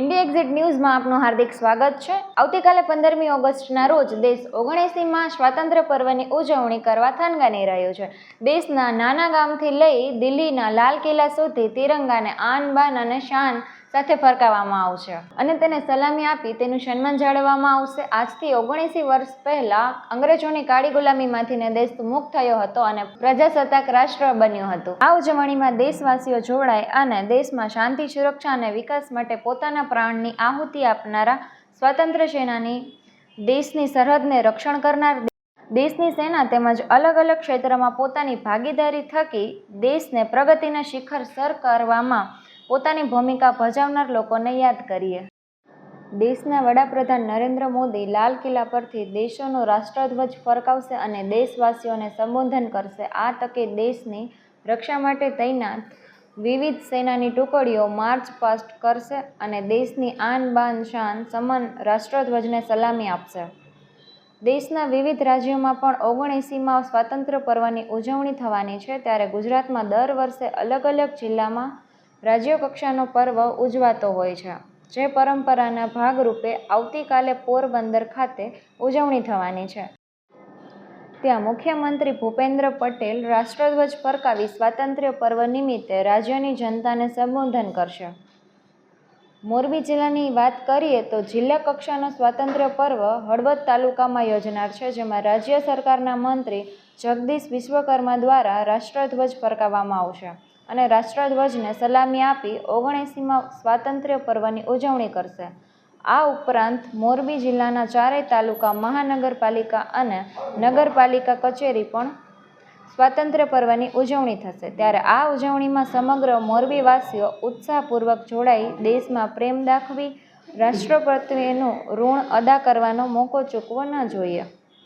India exit ન્યૂઝમાં આપનું હાર્દિક સ્વાગત છે. આવતીકાલે પંદરમી ઓગસ્ટના રોજ દેશ ઓગણએંસીમાં સ્વાતંત્ર્ય પર્વની ઉજવણી કરવા થનગની રહ્યો છે. દેશના નાના ગામથી લઈ દિલ્હીના લાલ કિલ્લા સુધી તિરંગાને આન બાન અને શાન સાથે ફરકાવવામાં આવશે. અને તેને સલામી આપી તેનું સન્માન જાળવવામાં આવશે. આજથી ઓગણીસી વર્ષ પહેલા અંગ્રેજોની કાળી ગુલામીમાંથી દેશ મુક્ત થયો હતો અને પ્રજાસત્તાક રાષ્ટ્ર બન્યું હતું. આ ઉજવણીમાં દેશવાસીઓ જોડાય અને દેશમાં શાંતિ, સુરક્ષા અને વિકાસ માટે પોતાના પ્રાણની આહુતિ આપનારા સ્વાતંત્ર્ય સેનાની, દેશની સરહદને રક્ષણ કરનાર દેશની સેના તેમજ અલગ અલગ ક્ષેત્રમાં પોતાની ભાગીદારી થકી દેશને પ્રગતિના શિખર સર કરવામાં પોતાની ભૂમિકા ભજવનાર લોકોને યાદ કરીએ. દેશના વડાપ્રધાન નરેન્દ્ર મોદી લાલ કિલ્લા પરથી દેશોનો રાષ્ટ્રધ્વજ ફરકાવશે અને દેશવાસીઓને સંબોધન કરશે. આ તકે દેશની રક્ષા માટે તૈનાત વિવિધ સેનાની ટુકડીઓ માર્ચ પાસ્ટ કરશે અને દેશની આન બાન શાન સમાન રાષ્ટ્રધ્વજને સલામી આપશે. દેશના વિવિધ રાજ્યોમાં પણ ઓગણએંસીમાં સ્વાતંત્ર્ય પર્વની ઉજવણી થવાની છે, ત્યારે ગુજરાતમાં દર વર્ષે અલગ અલગ જિલ્લામાં રાજ્ય કક્ષાનો પર્વ ઉજવાતો હોય છે, જે પરંપરાના ભાગરૂપે આવતીકાલે પોરબંદર ખાતે ઉજવણી થવાની છે. ત્યાં મુખ્યમંત્રી ભૂપેન્દ્ર પટેલ રાષ્ટ્રધ્વજ ફરકાવી સ્વાતંત્ર્ય પર્વ નિમિત્તે રાજ્યની જનતાને સંબોધન કરશે. મોરબી જિલ્લાની વાત કરીએ તો જિલ્લા કક્ષાનો સ્વાતંત્ર્ય પર્વ હળવદ તાલુકામાં યોજનાર છે, જેમાં રાજ્ય સરકારના મંત્રી જગદીશ વિશ્વકર્મા દ્વારા રાષ્ટ્રધ્વજ ફરકાવવામાં આવશે. અને રાષ્ટ્રધ્વજને સલામી આપી ઓગણએંસીમાં સ્વાતંત્ર્ય પર્વની ઉજવણી કરશે. આ ઉપરાંત મોરબી જિલ્લાના ચારેય તાલુકા મહાનગરપાલિકા અને નગરપાલિકા કચેરી પણ સ્વાતંત્ર્ય પર્વની ઉજવણી થશે. ત્યારે આ ઉજવણીમાં સમગ્ર મોરબીવાસીઓ ઉત્સાહપૂર્વક જોડાઈ દેશમાં પ્રેમ દાખવી રાષ્ટ્ર પ્રત્યેનું ઋણ અદા કરવાનો મોકો ચૂકવો ન જોઈએ.